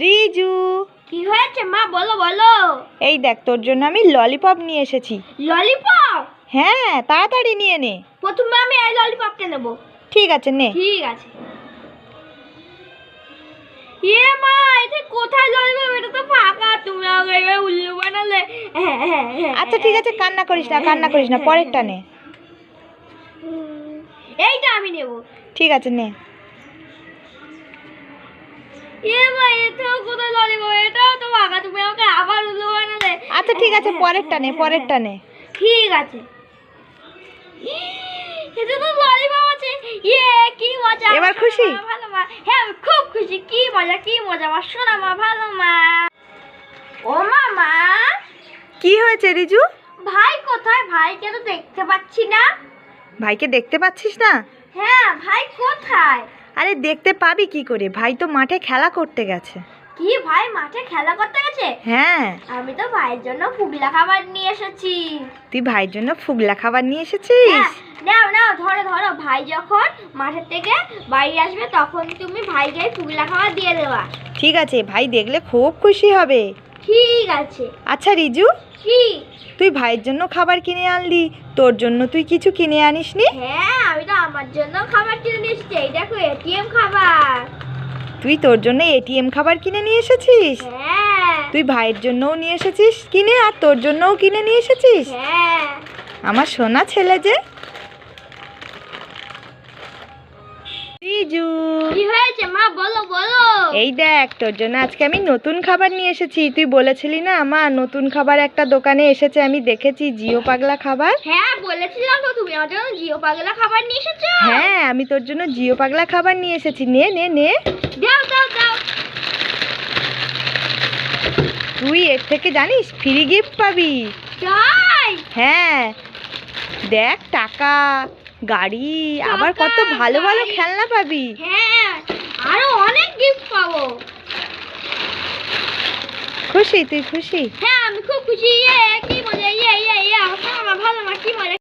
রিজু। কি হয়েছে মা? বলো বলো। এই দেখ তোর জন্য আমি ললিপপ নিয়ে এসেছি। ললিপপ হ্যাঁ তাড়াতাড়ি নিয়ে নে। প্রথমে আমি এই ললিপপটা নেব। ঠিক আছে নে। ঠিক আছে। ইয়ে মা এটা কোথায় ললিপপ এটা তো ফাঁকা। তুমি আমাকে এবার উল্লু বানালে। আচ্ছা ঠিক আছে কান্না করিস না কান্না করিস না পরেরটা নে। এইটা আমি নেব। ঠিক আছে নে। ইয়ে মা এটাও কোথায় ললিপপ এটাও তো ফাঁকা তুমি আমাকে আবার উল্লু বানালে আচ্ছা ঠিক আছে পরেরটা নে পরেরটা নে। ঠিক আছে। এটা তো ললিপপ আছে। ইয়ে কি মজা এবার খুশি? ভালো মা। হ্যাঁ আমি খুব খুশি। কি মজা কি মজা আমার সোনা মা ভালো মা। ও মামা। কি হয়েছে রিজু? ভাই কোথায়? ভাইকে তো দেখতে পাচ্ছি না। ভাইকে দেখতে পাচ্ছিস না? হ্যাঁ ভাই কোথায়? আরে দেখতে পাবি কি করে? ভাই তো মাঠে খেলা করতে গেছে। কি ভাই মাঠে খেলা করতে গেছে? হ্যাঁ। আমি তো ভাইয়ের জন্য ফুগলা খাবার নিয়ে এসেছি। তুই ভাইয়ের জন্য ফুগলা খাবার নিয়ে এসেছিস? হ্যাঁ, নাও নাও ধরো ধরো। ভাই যখন মাঠের থেকে বাড়ি আসবে তখন তুমি ভাইকে ফুগলা খাবার দিয়ে দেওয়া ঠিক আছে ভাই দেখলে খুব খুশি হবে। ঠিক আছে। আচ্ছা রিজু? কি? তুই ভাইয়ের জন্য খাবার কিনে আনলি তোর জন্য তুই কিছু কিনে আনিসনি? হ্যাঁ আমার জন্য খাবার কিনে নিয়ে এসেছি। এই দেখো এটিএম খাবার। তুই তোর জন্য এটিএম খাবার কিনে নিয়ে এসেছিস? হ্যাঁ। তুই ভাইয়ের জন্যও নিয়ে এসেছিস কিনে আর তোর জন্যও কিনে নিয়ে এসেছিস? হ্যাঁ। আমার সোনা ছেলে যে। কি হয়েছে মা? বলো বলো। এই দেখ তোর জন্য আজকে আমি নতুন খাবার নিয়ে এসেছি। তুই বলেছিলি না আমার নতুন খাবার একটা দোকানে এসেছে আমি দেখেছি জিও পাগলা খাবার। হ্যাঁ বলেছিলাম তো তুমি আমার জন্য জিও পাগলা খাবার নিয়ে এসেছ। হ্যাঁ আমি তোর জন্য জিও পাগলা খাবার নিয়ে এসেছি। নে নে নে। দাও দাও দাও। তুই এর থেকে জানিস ফ্রি গিফট পাবি। তাই? হ্যাঁ। দেখ টাকা গাড়ি আবার কত ভালো ভালো খেলনা পাবি। হ্যাঁ আরও অনেক গিফট পাবো খুশি, তুই খুশি? হ্যাঁ আমি খুব খুশি। ইয়ে কি মজা ইয়ে ইয়ে ইয়ে আমার ভালো মা, কি মজা।